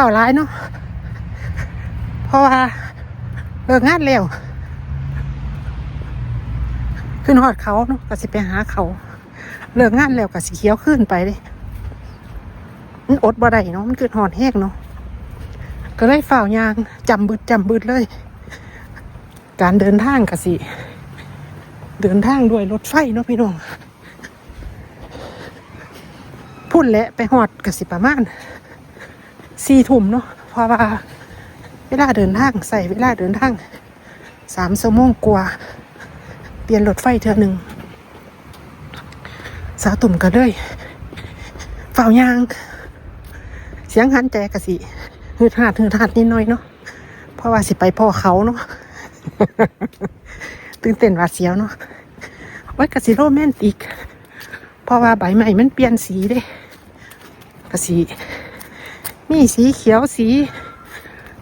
ฝ้าร้ายเนาะเพราะว่าเลิกงานเร็วขึ้นหอดเขาเนาะก็สิไปหาเขา เลิกงานแล้วก็สิเขียวขึ้นไปเลยมันอดบ่ได้เนาะมันเกิดหอดแห้งเนาะก็เลยฝ่าวยางจำบึดจำบึดเลย การเดินทางก็สิ เดินทางด้วยรถไฟเนาะพี่น้องพุ่นแหละไปหอดกสิประมาณ สี่ทุ่มเนาะเพราะว่าเวลาเดินทางใส่เวลาเดินทางสามชั่วโมงกว่าเปลี่ยนรถไฟเทื่อหนึ่งสาวตุ่มกันเลยฝ่าวยาง เสียงหันใจกะสิหืดหาดหืดหาดนิดหน่อยเนาะเพราะว่าสิไปพ่อเขาเนาะตื่นเต้นหวาดเสียวเนาะไว้กะสิโรแมนติก เพราะว่าใบใหม่มันเปลี่ยนสีเด้กะสี มีสีเขียวสี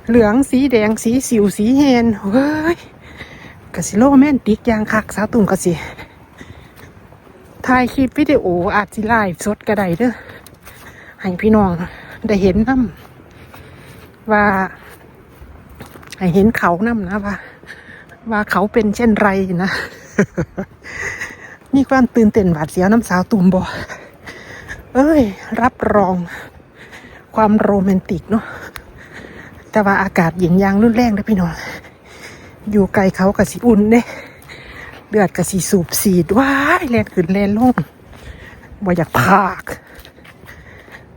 เหลืองสีแดงสีสิวสีแฮนเฮ้ยกะสิโรแม่นติกยางคักสาวตุ่มกะสิถ่ายคลิปวิดีโออาจสิไลฟ์สดก็ได้เด้อให้พี่น้องได้เห็นน้ำว่าให้เห็นเขาน้ำนะว่า ว่าเขาเป็นเช่นไรนะมีความตื่นเต้นหวาดเสียวน้ำสาวตุ่มบอเอ้ย รับรอง ความโรแมนติกเนาะแต่ว่าอากาศเย็นยางรุ่นแรงนะพี่น้องอยู่ไกลเขากับสีอุ่นเด้เลือดกับสีสูบสีดว้ายแลนขึ้นแลนลงบ่อยากพาก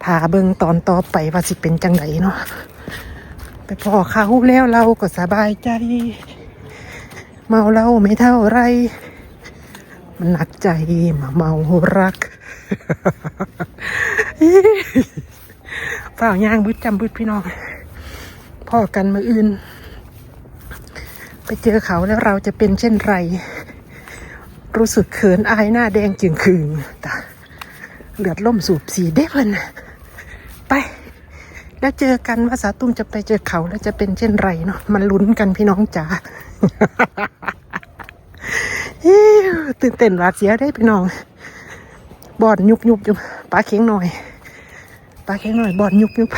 ถาเบิงตอนต่อไปว่าสิเป็นจังไหนเนาะไปพอเขาแล้วเราก็สบายใจ เมาเราไม่เท่าไร มันหนักใจมาเมารัก เปล่ายางบึดจำบึดพี่น้องพ่อกันมืออื่น ไปเจอเขาแล้วเราจะเป็นเช่นไร รู้สึกเขินอายหน้าแดงจึงคืงตาเลือดล่มสูบสีเด้เพิ่นไป แล้วเจอกันว่าสาตุ้มจะไปเจอเขาแล้วจะเป็นเช่นไรเนาะมันลุ้นกันพี่น้องจ๋าตื่นเต้นหวาดเสียได้พี่น้องบอดยุบยุบยุบปลาเข็งหน่อย ปลาเข็งหน่อยบอดยุบยุบ